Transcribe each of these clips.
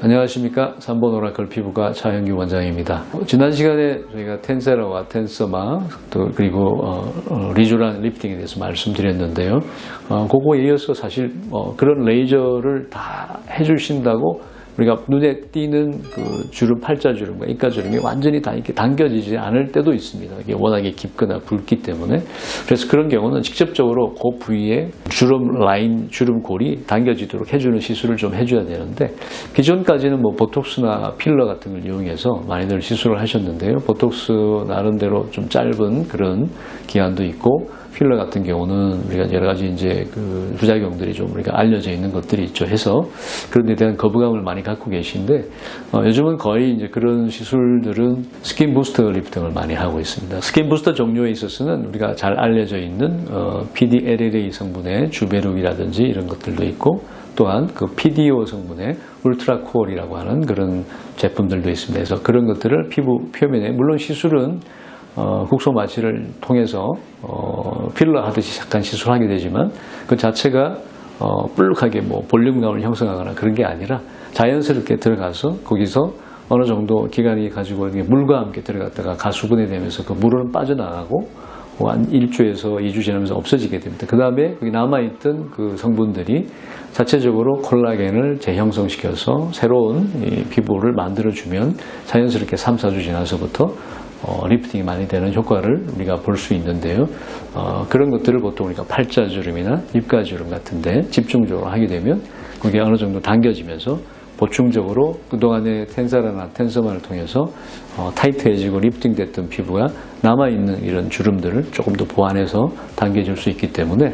안녕하십니까. 3번 오라클 피부과 차현규 원장입니다. 어, 지난 시간에 저희가 텐세라와 텐서마 또 그리고 어, 어, 리조란 리프팅에 대해서 말씀드렸는데요. 어, 그거에 이어서 사실 어, 그런 레이저를 다 해주신다고 우리가 눈에 띄는 그 주름, 팔자주름과 입가주름이 완전히 다 이렇게 당겨지지 않을 때도 있습니다. 이게 워낙에 깊거나 붉기 때문에. 그래서 그런 경우는 직접적으로 그 부위에 주름 라인, 주름 골이 당겨지도록 해주는 시술을 좀 해줘야 되는데, 기존까지는 뭐 보톡스나 필러 같은 걸 이용해서 많이들 시술을 하셨는데요. 보톡스 나름대로 좀 짧은 그런 기한도 있고, 필러 같은 경우는 우리가 여러 가지 이제 그 부작용들이 좀 우리가 알려져 있는 것들이 있죠 해서 그런 데 대한 거부감을 많이 갖고 계신데 어, 요즘은 거의 이제 그런 시술들은 스킨 부스터 리프팅을 많이 하고 있습니다. 스킨 부스터 종류에 있어서는 우리가 잘 알려져 있는 어, PDLLA 성분의 주베룩이라든지 이런 것들도 있고 또한 그 PDO 성분의 울트라 코어이라고 하는 그런 제품들도 있습니다. 그래서 그런 것들을 피부 표면에 물론 시술은 어, 국소 마취를 통해서 어, 필러 하듯이 잠깐 시술하게 되지만 그 자체가 어, 뿔룩하게 뭐 볼륨감을 형성하거나 그런 게 아니라 자연스럽게 들어가서 거기서 어느 정도 기간이 가지고 이게 물과 함께 들어갔다가 가수분해 되면서 그 물은 빠져나가고 뭐한 1주에서 2주 지나면서 없어지게 됩니다. 그 다음에 거기 남아있던 그 성분들이 자체적으로 콜라겐을 재형성시켜서 새로운 이 피부를 만들어주면 자연스럽게 3, 4주 지나서부터 어, 리프팅이 많이 되는 효과를 우리가 볼 수 있는데요. 어, 그런 것들을 보통 우리가 팔자주름이나 입가주름 같은데 집중적으로 하게 되면 그게 어느 정도 당겨지면서 보충적으로 그동안의 텐사라나 텐서만을 통해서 어, 타이트해지고 리프팅됐던 피부가 남아있는 이런 주름들을 조금 더 보완해서 당겨줄 수 있기 때문에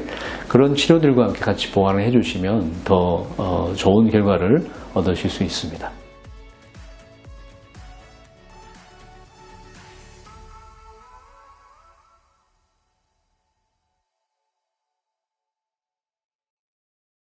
그런 치료들과 함께 같이 보완을 해주시면 더 어, 좋은 결과를 얻으실 수 있습니다.